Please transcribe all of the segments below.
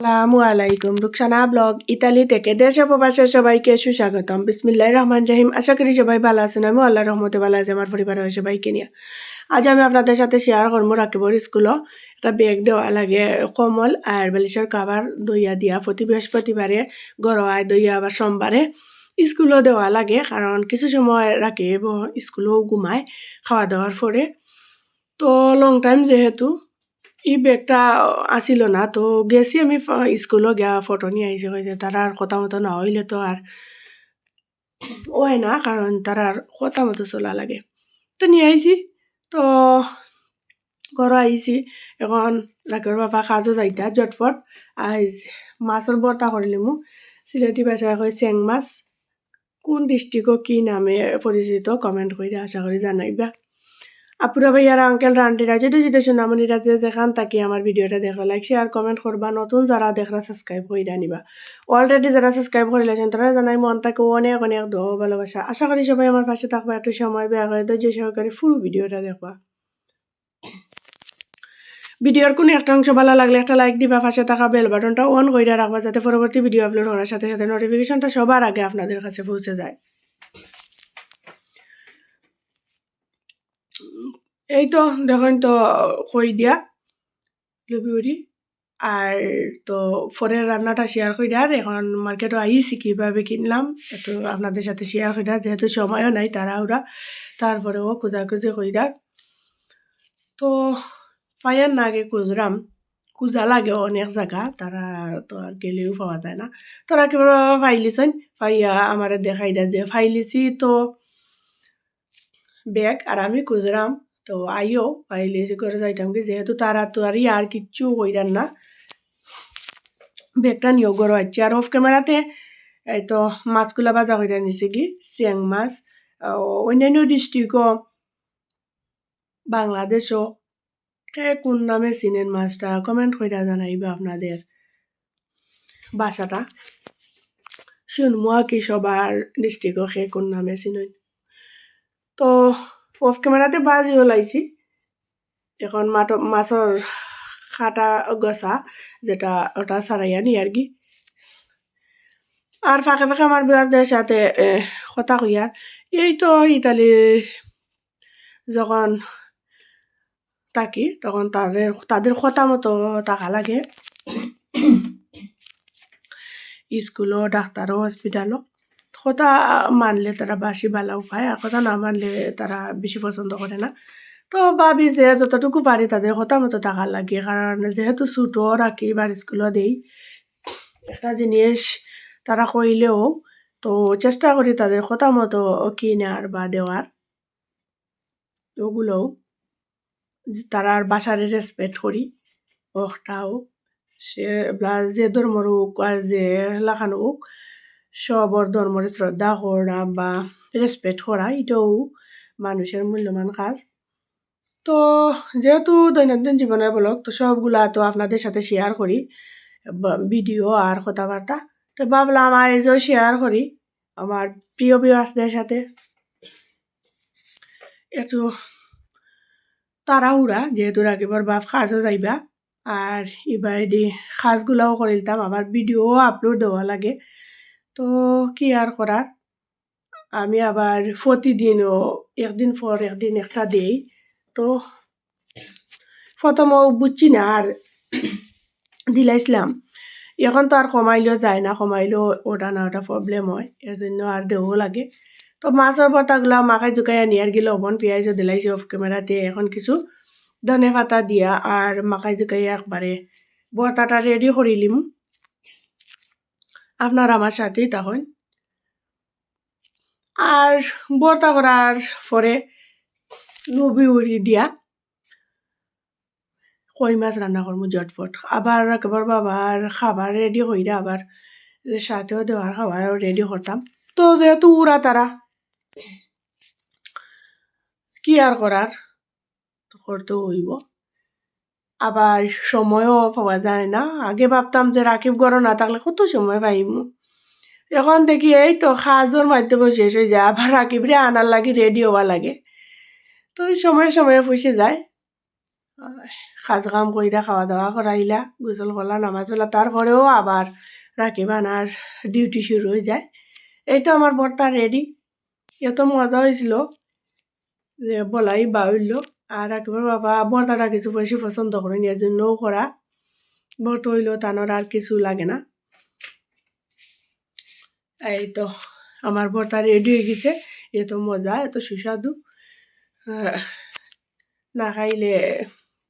আসসালামু আলাইকুম Rukhsana blog Italy থেকে দেশে প্রবাসে সবাইকে সুস্বাগতম। বিসমিল্লাহ রহমান রহিম। আশা করি সবাই ভালো আছেন। আমি আল্লাহ রহমতে ভালো আছে, আমার পরিবারের সবাইকে নিয়ে। আজ আমি আপনাদের সাথে শেয়ার করব রাকিবর স্কুলও একটা ব্যাগ দেওয়া লাগে কমল আর বালিশের কাবার দইয়া দিয়া। প্রতি বৃহস্পতিবারে গড়ায় দইয়া আবার সোমবারে স্কুলও দেওয়া লাগে, কারণ কিছু সময় রাকিব স্কুলেও ঘুমায় খাওয়া দাওয়ার পরে। তো লং টাইম যেহেতু ই ব্যাগটা আসিল না তো গেছি আমি স্কুলও গিয়া ফটো নিয়ে আইসি হয়েছে তারা আর কথা মতো না হইলে তো আর ওই না কারণ তারা আর কথা মতো চলা লাগে। তো নিয়ে আইসি তো ঘর আইসি এখন রাখের বাবা কাজও যাইতা জটফট আইজ মাছের বর্তা করিলিমু সিলেটি ভাষায় কয় চেং মাছ কোন ডিস্ট্রিক্টও কি নামে পরিচিত কমেন্ট করে আশা করি জানাইবা। আপুরা ভাইয়ারা আঙ্কেল রান্টিরা যেটা যেটা সোনামণিরা যে যেখান তাকে আমার ভিডিওটা দেখো লাইক শেয়ার কমেন্ট করবা। নতুন যারা দেখরা সাবস্ক্রাইব করে নিবা। অলরেডি যারা সাবস্ক্রাইব করে লেছেন, তারা জানাই মন তাকে অনেক অনেক দো ভালোবাসা। আশা করি সবাই আমার পাশে থাকবা, একটু সময় বেয়া করে ধৈর্য সহকারে পুরো ভিডিওটা দেখবা। ভিডিওর কোনো একটা অংশ ভালো লাগলে একটা লাইক দিবা, পাশে থাকা বেল বাটনটা অন করে রাখবা, যাতে পরবর্তী ভিডিও আপলোড করার সাথে সাথে নোটিফিকেশনটা সবার আগে আপনাদের কাছে পৌঁছে যায়। এই তো দেখেন তো কই দিয়া লবিউরি আর তো পরের রান্নাটা শেয়ার করে আর এখন মার্কেটে আইসি কীভাবে কিনলাম একটু আপনাদের সাথে শেয়ার করে আর যেহেতু সময়ও নাই, তাড়াহুড়া। তারপরেও খোঁজাখুঁজি কইরার তো পাইয়ার না আগে খুঁজরাম খুঁজা লাগে অনেক জায়গা তারা তো আর গেলেও পাওয়া যায় না। তোরা কীভাবে ফাইলিছেন ফাইয়া আমার দেখাই দেয় যে ফাইলিছি তো ব্যাগ আর আমি খুঁজরাম তো আইও পাইলে যে করে যাইতাম কি যেহেতু তারা তো আর আর কিচ্ছু কইরান না। ব্যাগটা নিয়েও গরো আছি আর অফ ক্যামেরাতে এই তো মাছগুলা বাজা কইরা নিছে কি চিয়াং মাছ অন্যান্য ডিস্ট্রিক্টও, বাংলাদেশও কোন নামে চিনেন মাছটা কমেন্ট কইরা জানাইবা আপনাদের বাসাটা। শুনমু আর কি সবার ডিস্ট্রিক্টও সে কোন নামে চিনেন তো অফ ক্যামেরাতে বাজি ওলাইছি। এখন মাট মাছের খাটা গসা যেটা ওটা সারাইয়া নি আর কি। আর ফাঁকে ফাঁকে আমার বিরাজদের সাথে কথা কইয়ার এই তো ইতালি যখন থাকি, তখন তাদের তাদের কথা মতো টাকা লাগে। স্কুলও ডাক্তারও হসপিটালও কথা মানলে তারা বাসি বালাও পায় আর কথা না মানলে তারা বেশি পছন্দ করে না। তো ভাবি যে যতটুকু পারি তাদের কথা মতো টাকা লাগে, কারণ যেহেতু ছুটো রাখি বা স্কুলও দেই একটা জিনিস তারা কইলেও তো চেষ্টা করি তাদের কথা মতো কিনার বা দেওয়ার ওগুলোও তারা আর বাসারে রেসপেক্ট করি ওটাও সে যে ধর্মর হোক আর যে লাখানো হোক সবর, ধর্মর শ্রদ্ধা করা বা রেসপেক্ট করা, এটাও মানুষের মূল্যবান কাজ। তো যেহেতু দৈনন্দিন জীবনের বলক তো সবগুলা তো আপনাদের সাথে শেয়ার করি ভিডিও আর কথাবার্তা। তো ভাবলাম আজও শেয়ার করি আমার প্রিয় আসদের সাথে। একটু তাড়াহুড়া, যেহেতু রাখিবার বাপ কাজও যাইবা। আর এবার দি কাজগুলাও করিলতাম আবার ভিডিও আপলোড দেওয়া লাগে। তো কি আর করার? আমি আবার প্রতিদিনও একদিন পর একদিন একটা দেই। তো প্রথমও বুঝছি না আর দিলাইছিলাম। এখন তো আর কমাইলেও যায় না কমাইলেও ওটা না ওটা প্রবলেম হয় এর জন্য আর দেওয়াও লাগে। তো মাছের পাতাগুলা মাখাই জুকাই আনি আর কি লবণ পেঁয়াজও দিলাইছি অফ ক্যামেরাতে এখন কিছু ধনে পাতা দিয়া আর মাখাই জুকাই একবারে বর্তাটা রেডি করিলিম আপনার আমার সাথেই তখন আর বর্তা করার পরে লবি উড়ি দিয়া কই মাছ রান্না করব জটফট আবার একবার বাবার খাবার রেডি কইরা আবার সাথেও দেওয়ার খাবার রেডি করতাম। তো যেহেতু উড়া তারা, কি আর করার? করতে হইব। আবার সময়ও পাওয়া যায় না। আগে ভাবতাম যে রাকিব গড় না থাকলে কত সময় পাইম এখন দেখি এই তো সাজর মাধ্যমে শেষ হয়ে যায়। আবার রাকিবরে আনার লাগি রেডি হওয়া লাগে। তো সময়ে সময়ে ফুসে যায়। কাজ কাম কইরা খাওয়া দাওয়া করাইলা, গোসল করলা, নামাজ পড়লা। তারপরেও আবার রাখি বানার ডিউটি শুরু হয়ে যায়। এই তো আমার বর্তা রেডি এত মজা হয়েছিল যে বলাই বা হইল আর একেবারে বাবা বর্তাটা কিছু বেশি পছন্দ করেন এর জন্যও করা বর্ত হইল তানোর আর কিছু লাগে না। এই তো আমার বর্তা রেডি হয়ে গেছে। এত মজা এত সুস্বাদু। না খাইলে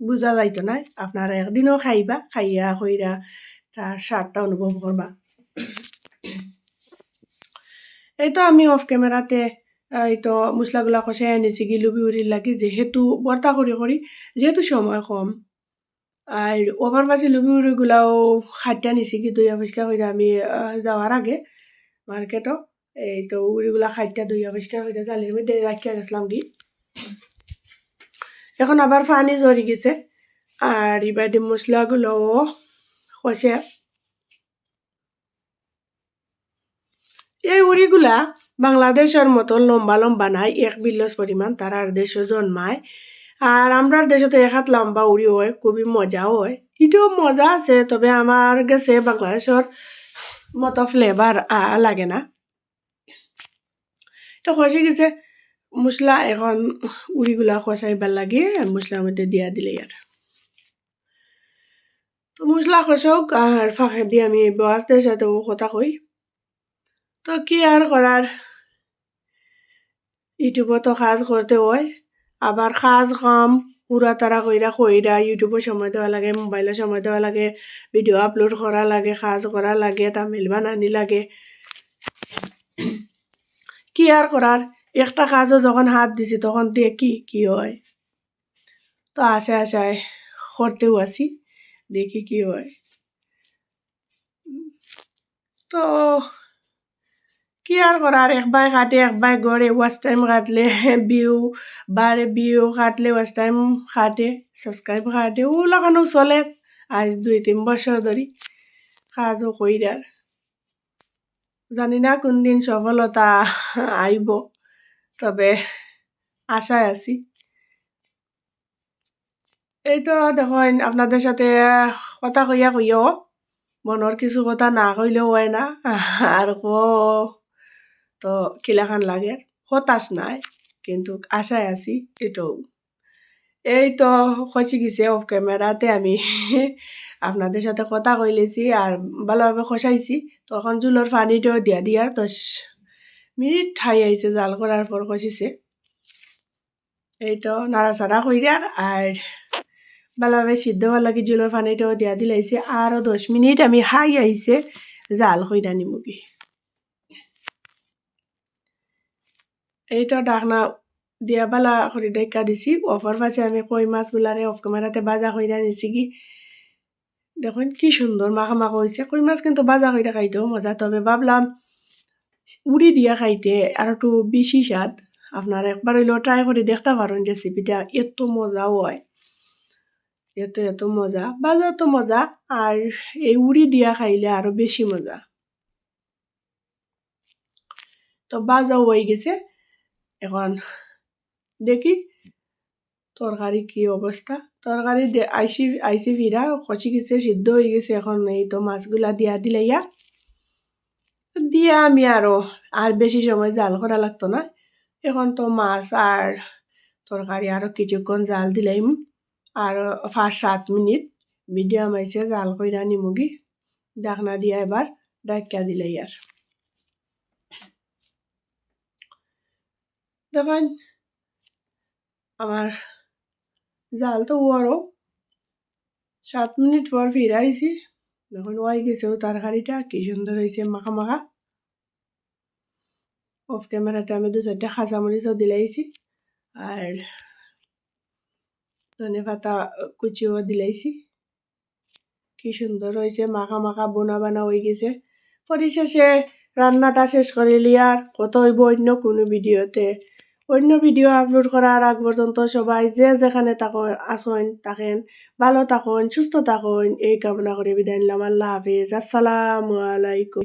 বুঝা যাইতো না আপনারা একদিনও খাইবা, খাইয়া কইরা তার স্বাদটা অনুভব করবা এই তো আমি অফ ক্যামেরাতে এই তো মশলাগুলা কষাই আনিছি লুবি উড়ির লাগি, যেহেতু বর্তা করি করি যেহেতু সময় কম। আর ওভার পাশে লুবি উড়িগুলাও খাদ্যা নিছি কি দইয়া পরিষ্কার করে আমি যাওয়ার আগে মার্কেটও এই তো উড়িগুলা খাদ্যা দইয়া পরিষ্কার করে জালির মধ্যে রাখিয়া গেছিলাম কি। এখন আবার পানি জড়ি গেছে আর এবার মশলাগুলোও কষে এই উড়িগুলা বাংলাদেশের মতো লম্বা লম্বা নাই, এক বিল্লস পরিমাণ তারার দেশে জন্মায়। আর আমরার দেশে তো এক হাত লম্বা উড়ি হয়, খুবই মজাও হয়। এটাও মজা আছে, তবে আমার কাছে বাংলাদেশের মতো ফ্লেভার লাগে না। তো খসে গেছে, মশলা এখন উড়িগুলা খসাইবার লাগে মশলার মধ্যে দিয়া দিলে আর তো মশলা খসাওক আর ফাঁকে দিয়ে আমি বয়াসদের সাথেও কথা কই। তো কি আর করার? ইউটিউবত কাজ করতে হয়। আবার কাজ কাম পুরা তারা কইরা কইরা ইউটিউবে সময় দেওয়া লাগে মোবাইলে সময় দেওয়া লাগে ভিডিও আপলোড করা লাগে কাজ করা লাগে তামিল বানানি লাগে। কি আর করার একটা কাজও যখন হাত দিছি তখন দেখি কি হয়? তো আশে আশায় করতেও আছি, দেখি কি হয়। তো কি আর করার এক বাই কাটে এক বাই গড়ে ওয়াচ টাইম কাটলে ভিউ বারে ভিউ কাটলে ওয়াচ টাইম কাটে সাবস্ক্রাইব কাটে ও লাগানো চলে। আজ দুই তিন বছর ধরে কাজও কইরার জানি না কোন দিন সফলতা আইব তবে আশায় আছি। এই তো দেখেন আপনাদের সাথে কথা কইয়া কইও মনের কিছু কথা না কইলেও হয় না। আর কো তো কিলাখান লাগে। হতাশ নাই, কিন্তু আশায় আছি এটাও। এই তো খসি গেছে অফ ক্যামেরাতে আমি। আপনাদের সাথে কথা কইলেছি আর ভালোভাবে খসাইছি। তখন জুলোর পানিটাও দিয়া দিয়া দশ মিনিট ঠাই আইছে, জাল করার পর খসিছে। এই তো নাড়াচাড়া কইরার আর ভালোভাবে সিদ্ধ হওয়ার লাগে জুলোর পানিটাও দিয়া দিলাইছে। আরও দশ মিনিট আমি হাই আইছে, জাল কইরা নিমুগি। এই তো ডাকনা দিয়া বালা করে ডেকা দিছি অফার পাশে আমি কই মাছগুলারে অফ ক্যামেরাতে বাজা কইরা নিছি কি। দেখুন কি সুন্দর মাখা মাখা হয়েছে কই মাছ কিন্তু বাজা কইরা খাইতেও মজা তবে ভাবলাম উড়ি দিয়া খাইতে আর একটু বেশি স্বাদ। আপনারা একবার হইলেও ট্রাই করে দেখতে পারেন রেসিপিটা এত মজাও হয়। এত এত মজা বাজা তো মজা, আর এই উড়ি দিয়া খাইলে আরও বেশি মজা। তো বাজাও হয়ে গেছে। এখন দেখি, তরকারি কি অবস্থা তরকারি আইসি আইসি ফিরা কচি গেছে সিদ্ধ হয়ে গেছে এখন, এই তো মাছগুলা দিয়া দিলে ইয়া দিয়ে আমি আরও আর বেশি সময় জাল করা লাগতো না। এখন তো মাছ আর তরকারি আরও কিছুক্ষণ জাল দিলাম আর পাঁচ সাত মিনিট মিডিয়াম আইসে জাল কইরা নিমুগি ডাকনা দিয়া এবার ডাক্কা দিলাই আর দেখেন আমার জাল তো ওয়ারও। সাত মিনিট পর ফিরে আইছি। দেখুন, ওয়াই গেছেও তরকারিটা কি সুন্দর হয়েছে মাখা মাখা। অফ ক্যামেরাতে আমি দু চারটা খাঁচামরিচও দিলাইছি। আর ধনে পাতা কুচিও দিলাইছি। কি সুন্দর হয়েছে মাখা মাখা, বোনা বানা হয়ে গেছে। পরিশেষে রান্নাটা শেষ করে লিয়ার কত হইব অন্য কোনো ভিডিওতে। অন্য ভিডিও আপলোড করার আগ পর্যন্ত সবাই যে যেখানে থাকুন আসন, থাকেন, ভালো থাকুন, সুস্থ থাকুন, এই কামনা করে বিদায় নিলাম। আল্লাহ হাফিজ। আসসালামু আলাইকুম।